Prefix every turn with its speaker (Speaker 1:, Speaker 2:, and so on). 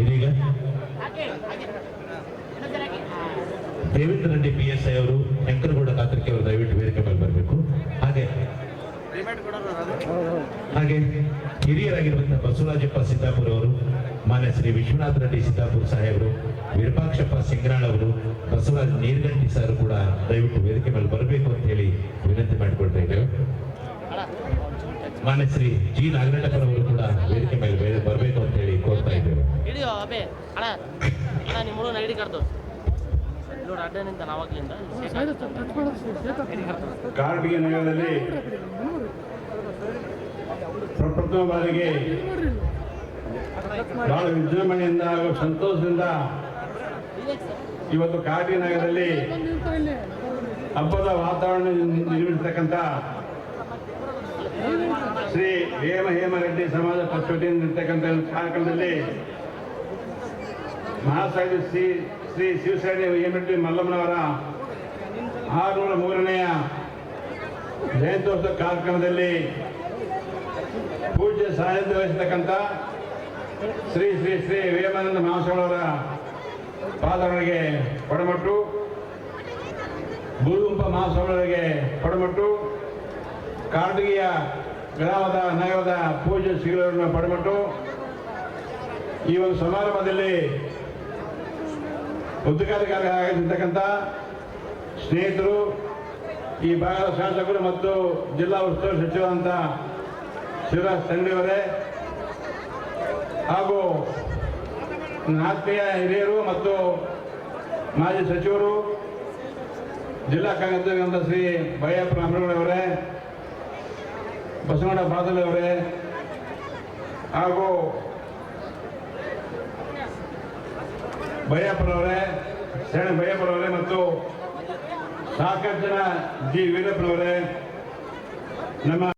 Speaker 1: ಇದೀಗ? Devendra Reddy P S I ಅವರು ಶಂಕರಗೌಡ ಕಾತ್ರಿಕೆ ಅವರು ದಯವಿಟ್ಟು ವೇದಿಕೆ ಮೇಲೆ ಬರಬೇಕು. ಹಾಗೆ ಹಾಗೆ ಹಿರಿಯರಾಗಿರುವಂತಹ ಬಸವರಾಜಪ್ಪ ಸಿದ್ದಾಪುರ ಅವರು ಮಾನ್ಯ ಶ್ರೀ ವಿಶ್ವನಾಥ ರೆಡ್ಡಿ ಸಿದ್ದಾಪುರ ಸಾಹೇಬರು ವಿರೂಪಾಕ್ಷಪ್ಪ ಸಿಂಗ್ರಾಳ್ ಅವರು ಬಸವರಾಜ್ ನೀರ್ಗಂಟಿ ಸರ್ ಕೂಡ ದಯವಿಟ್ಟು ವೇದಿಕೆ ಮೇಲೆ ಬರಬೇಕು ಅಂತ ಹೇಳಿ ವಿನಂತಿ ಮಾಡಿಕೊಳ್ತಾ ಇದ್ದೇವೆ. ಮಾನ್ಯ ಶ್ರೀ ಜಿ ನಾಗರಣ್ಣಪ್ಪರ ಅವರು ಕೂಡ ವೇದಿಕೆ ಮೇಲೆ ಬರಬೇಕು ಅಂತ ಹೇಳಿ ಕೋರ್ತಾ ಇದ್ದೇವೆ.
Speaker 2: ಹಿಡಿಯೋ ಅಬೇ ಅಣ್ಣ ಅಣ್ಣ ನಿಮ್ಮ ಹುಡುಗನ ಐಡಿ ಕಾರ್ಡು ನೋಡಿ ಅಡ್ಡ ನಿಂತ ನಾವಾಗ್ಲಿಂದ.
Speaker 3: ಕಾರ್ಮಿಕ ನಗರದಲ್ಲಿ ಪ್ರಪ್ರಥಮ ಬಾರಿಗೆ ಬಹಳ ವಿಜೃಂಭಣೆಯಿಂದ ಹಾಗೂ ಸಂತೋಷದಿಂದ ಇವತ್ತು ಕಾರ್ಮಿಕ ನಗರದಲ್ಲಿ ಹಬ್ಬದ ವಾತಾವರಣ ನಿರ್ಮಿಸತಕ್ಕಂಥ ಶ್ರೀ ಹೇಮ ಹೇಮರೆಡ್ಡಿ ಸಮಾಜ ಪಕ್ಷದಿಂದ ಇರ್ತಕ್ಕಂಥ ಕಾರ್ಯಕ್ರಮದಲ್ಲಿ ಮಹಾಸಾಹಿ ಶ್ರೀ ಶ್ರೀ ಶಿವಸೇನೆ ಹೇಮರೆಡ್ಡಿ ಮಲ್ಲಮ್ಮನವರ ಆರುನೂರ ಮೂರನೆಯ ಜಯಂತ್ಯೋತ್ಸವ ಕಾರ್ಯಕ್ರಮದಲ್ಲಿ ಪೂಜ್ಯ ಸಾನ್ನಿಧ್ಯ ವಹಿಸತಕ್ಕಂಥ ಶ್ರೀ ಶ್ರೀ ಶ್ರೀ ವಿವೇಕಾನಂದ ಮಹಾಸ್ವಾಮಿಯವರ ಪಾದಗಳಿಗೆ ಕೊಡಮಟ್ಟು ಭೂಗುಂಪ ಮಹಾಸ್ವಾಮಿಯವರಿಗೆ ಕೊಡಮಟ್ಟು ಕಾಟಗಿಯ ಗ್ರಾಮದ ನಗರದ ಪೂಜೆ ಶ್ರೀಗಳನ್ನು ಪಡೆಬಿಟ್ಟು ಈ ಒಂದು ಸಮಾರಂಭದಲ್ಲಿ ಉದ್ಘಾಟಕ ಆಗಿರ್ತಕ್ಕಂಥ ಸ್ನೇಹಿತರು, ಈ ಭಾಗದ ಶಾಸಕರು ಮತ್ತು ಜಿಲ್ಲಾ ಉಸ್ತುವಾರಿ ಸಚಿವರಾದಂಥ ಶಿವರಾಜ್ ತಂಡಿಯವರೇ ಹಾಗೂ ಆತ್ಮೀಯ ಹಿರಿಯರು ಮತ್ತು ಮಾಜಿ ಸಚಿವರು, ಜಿಲ್ಲಾ ಕಾಂಗ್ರೆಸ್ ಶ್ರೀ ಬಯ್ಯಪ್ಪ ಅಮರಗೌಡವರೇ ಬಸವಣ್ಣ ಬಾದಲ್ ಅವರೇ ಹಾಗೂ ಬಯ್ಯಪ್ಪನವರೇ ಶರಣ ಬಯ್ಯಪ್ಪನವರೇ ಮತ್ತು ಸಾಕಷ್ಟು ಜನ ಜಿ ವೀರಪ್ಪನವರೇ ನಮ್ಮ